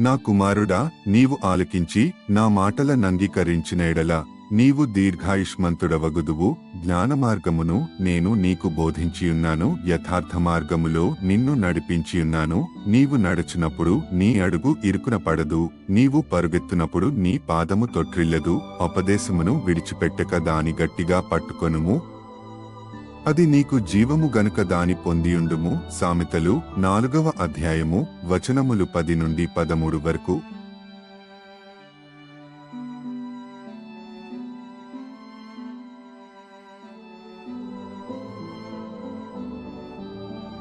నా కుమారుడా నీవు ఆలకించి నా మాటల నంగీకరించిన ఎడల నీవు దీర్ఘాయుష్మంతుడవగుదువు. జ్ఞానమార్గమును నేను నీకు బోధించియున్నాను. యథార్థ మార్గములో నిన్ను నడిపించియున్నాను. నీవు నడచినప్పుడు నీ అడుగు ఇరుకున పడదు. నీవు పరుగెత్తునప్పుడు నీ పాదము తొట్రిల్లదు. ఉపదేశమును విడిచిపెట్టక దాని గట్టిగా పట్టుకొనుము. అది నీకు జీవము గనుక దాని పొందియుండుము సామెతలు నాలుగవ అధ్యాయము వచనములు పది నుండి పదమూడు వరకు.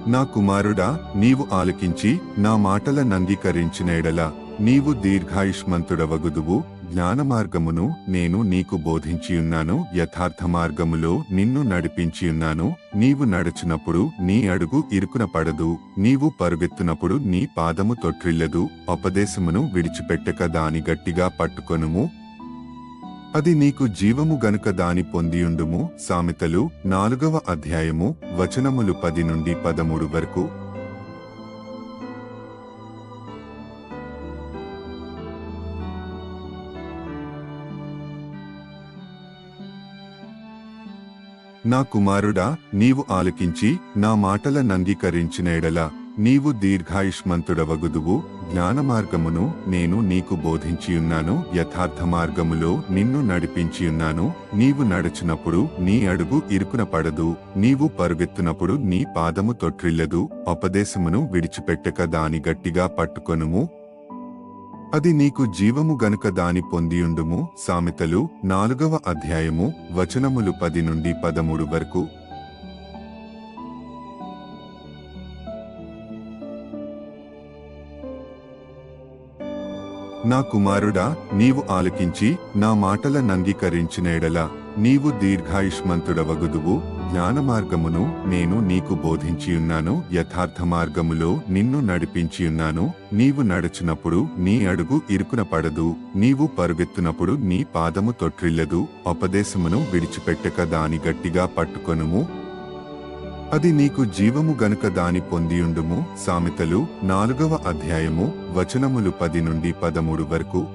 నా కుమారుడా నీవు ఆలకించి నా మాటల నంగీకరించినేడలా నీవు దీర్ఘాయుష్మంతుడవగుదువు జ్ఞానమార్గమును నేను నీకు బోధించియున్నాను యథార్థ మార్గములో నిన్ను నడిపించియున్నాను నీవు నడుచునప్పుడు నీ అడుగు ఇరుకున పడదు నీవు పరుగెత్తునప్పుడు నీ పాదము తొట్రిల్లదు ఉపదేశమును విడిచిపెట్టక దాని గట్టిగా పట్టుకొనుము. అది నీకు జీవము గనుక దాని పొందియుండుము సామెతలు నాలుగవ అధ్యాయము వచనములు పది నుండి పదమూడు వరకు. నా కుమారుడా నీవు ఆలకించి నా మాటల నంగీకరించిన ఎడల నీవు దీర్ఘాయుష్మంతుడవగుదువు జ్ఞానమార్గమును నేను నీకు బోధించియున్నాను యథార్థ మార్గములో నిన్ను నడిపించియున్నాను నీవు నడిచినప్పుడు నీ అడుగు ఇరుకున పడదు నీవు పరుగెత్తునప్పుడు నీ పాదము తొట్రిల్లదు ఉపదేశమును విడిచిపెట్టక దాని గట్టిగా పట్టుకొనుము అది నీకు జీవము గనుక దాని పొందియుండుము సామెతలు నాలుగవ అధ్యాయము వచనములు పది నుండి పదమూడు వరకు. నా కుమారుడా నీవు ఆలకించి నా మాటల నంగీకరించిన ఎడల నీవు దీర్ఘాయుష్మంతుడవగుదువు జ్ఞానమార్గమును నేను నీకు బోధించియున్నాను యథార్థ మార్గములో నిన్ను నడిపించియున్నాను నీవు నడచినప్పుడు నీ అడుగు ఇరుకున పడదు నీవు పరుగెత్తునప్పుడు నీ పాదము తొట్రిల్లదు ఉపదేశమును విడిచిపెట్టక దాని గట్టిగా పట్టుకొనుము. అది నీకు జీవము గనుక దాని పొందియుండుము సామెతలు నాలుగవ అధ్యాయము వచనములు పది నుండి పదమూడు వరకు.